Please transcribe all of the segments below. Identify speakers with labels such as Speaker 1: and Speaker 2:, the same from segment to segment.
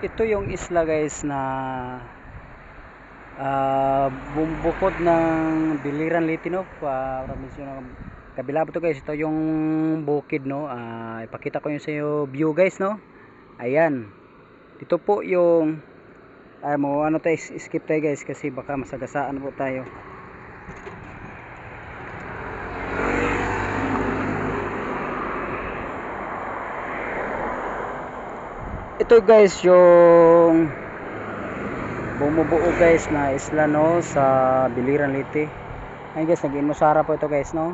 Speaker 1: ito yung isla guys na ah bukod ng Biliran Liti no para mismo ng kabila po to guys. Ito yung bukid no? Ah, ipakita ko yung sa iyo view guys no? Ayan. Dito po yung ay mo ano tayo skip tayo guys kasi baka masagasaan po tayo ito guys yung bumubuo guys na isla no sa Biliran Liti ayun guys nag-inusara po ito guys no?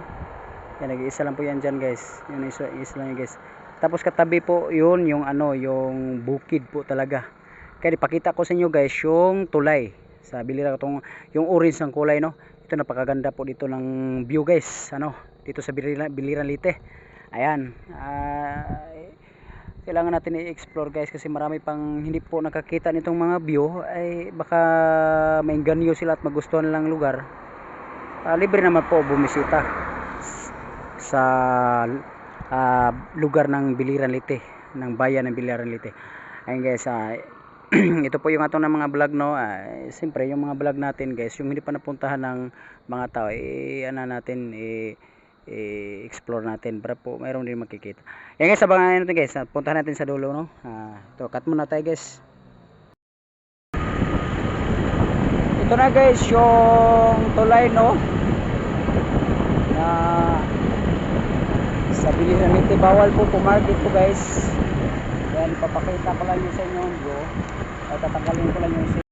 Speaker 1: Yan nag-iisa lang po yan dyan guys. Yun isla, isla niya guys. Tapos katabi po yun yung ano yung bukid po talaga. Kaya ipakita ko sa inyo guys yung tulay sa Biliran. Itong yung orange ng kulay no? Ito napakaganda po dito ng view guys ano? Dito sa Biliran, Biliran Lite ayan. Ah kailangan natin i-explore guys kasi marami pang hindi po nakakita nitong mga view. Ay baka maingganyo sila at magustuhan nilang lugar. Ah, libre naman po bumisita sa ah, lugar ng Biliran Lite ng bayan ng Biliran Lite ayun guys ah, ito po yung atong ng mga vlog no? Ah, siyempre yung mga vlog natin guys yung hindi pa napuntahan ng mga tao eh ano natin eh i-explore natin para po. Mayroon din makikita. Yan guys abangan natin guys. Ah, puntahan natin sa dulo no? Ah, ito cut muna tayo guys. Ito na guys yung tulay no? Na sa bilihan nito bawal po pumarket po guys. Yan papakita ko lang yun sa inyo bro. At tatanggalin ko lang yung